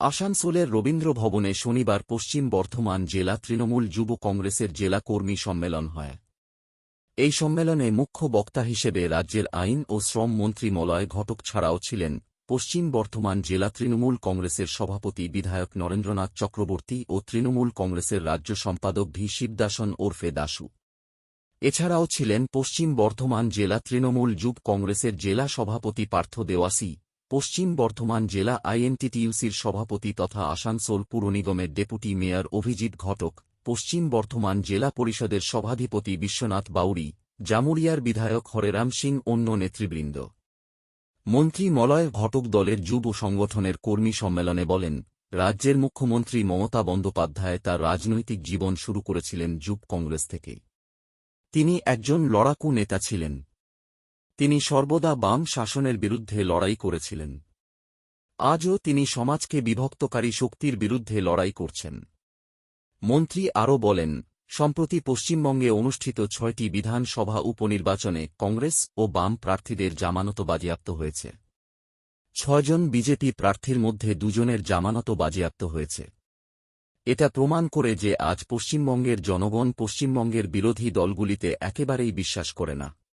আসানসোলের রবীন্দ্র ভবনে শনিবার পশ্চিম বর্ধমান জেলা তৃণমূল যুব কংগ্রেসের জেলা কর্মী সম্মেলন হয়। এই সম্মেলনে মুখ্য বক্তা হিসেবে রাজ্যের আইন ও শ্রম মন্ত্রী মলয় ঘটক ছাড়াও ছিলেন পশ্চিম বর্ধমান জেলা তৃণমূল কংগ্রেসের সভাপতি বিধায়ক নরেন্দ্রনাথ চক্রবর্তী ও তৃণমূল কংগ্রেসের রাজ্য সম্পাদক ভি শিবদাসন ওরফে দাসু এছাড়াও ছিলেন পশ্চিম বর্ধমান জেলা তৃণমূল যুব কংগ্রেসের জেলা সভাপতি পার্থ দেওয়াসি পশ্চিম বর্ধমান জেলা আইএনটিটিইউসির সভাপতি তথা আসানসোল পুর নিগমের ডেপুটি মেয়র অভিজিৎ ঘটক, পশ্চিম বর্ধমান জেলা পরিষদের সভাধিপতি বিশ্বনাথ বাউরি জামুরিয়ার বিধায়ক হরেরাম সিং অন্য নেতৃবৃন্দ। মন্ত্রী মলয় ঘটক দলের যুব সংগঠনের কর্মী সম্মেলনে বলেন, রাজ্যের মুখ্যমন্ত্রী মমতা বন্দ্যোপাধ্যায় তার রাজনৈতিক জীবন শুরু করেছিলেন যুব কংগ্রেস থেকে। তিনি একজন লড়াকু নেতা ছিলেন। তিনি সর্বদা বাম শাসনের বিরুদ্ধে লড়াই করেছিলেন। আজও তিনি সমাজকে বিভক্তকারী শক্তির বিরুদ্ধে লড়াই করছেন। মন্ত্রী আরও বলেন, সম্প্রতি পশ্চিমবঙ্গে অনুষ্ঠিত ছয়টি বিধানসভা উপনির্বাচনে কংগ্রেস ও বাম প্রার্থীদের জামানত বাজেয়াপ্ত হয়েছে। ছয়জন বিজেপি প্রার্থীর মধ্যে দুজনের জামানত বাজেয়াপ্ত হয়েছে। এটা প্রমাণ করে যে আজ পশ্চিমবঙ্গের জনগণ পশ্চিমবঙ্গের বিরোধী দলগুলিতে একেবারেই বিশ্বাস করে না।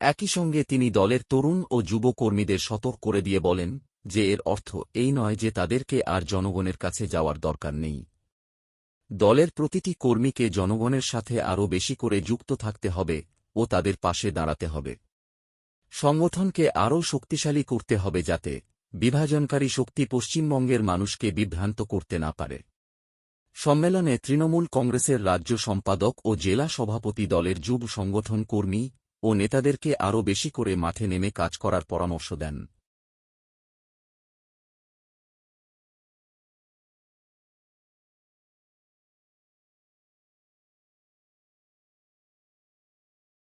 একই সঙ্গে তিনি দলের তরুণ ও যুব কর্মীদের সতর্ক করে দিয়ে বলেন যে এর অর্থ এই নয় যে তাদেরকে আর জনগণের কাছে যাওয়ার দরকার নেই। দলের প্রতিটি কর্মীকে জনগণের সাথে আরও বেশি করে যুক্ত থাকতে হবে ও তাদের পাশে দাঁড়াতে হবে। সংগঠনকে আরও শক্তিশালী করতে হবে যাতে বিভাজনকারী শক্তি পশ্চিমবঙ্গের মানুষকে বিভ্রান্ত করতে না পারে। সম্মেলনে তৃণমূল কংগ্রেসের রাজ্য সম্পাদক ও জেলা সভাপতি দলের যুব সংগঠন কর্মী ও নেতাদেরকে আরও বেশি করে মাঠে নেমে কাজ করার পরামর্শ দেন।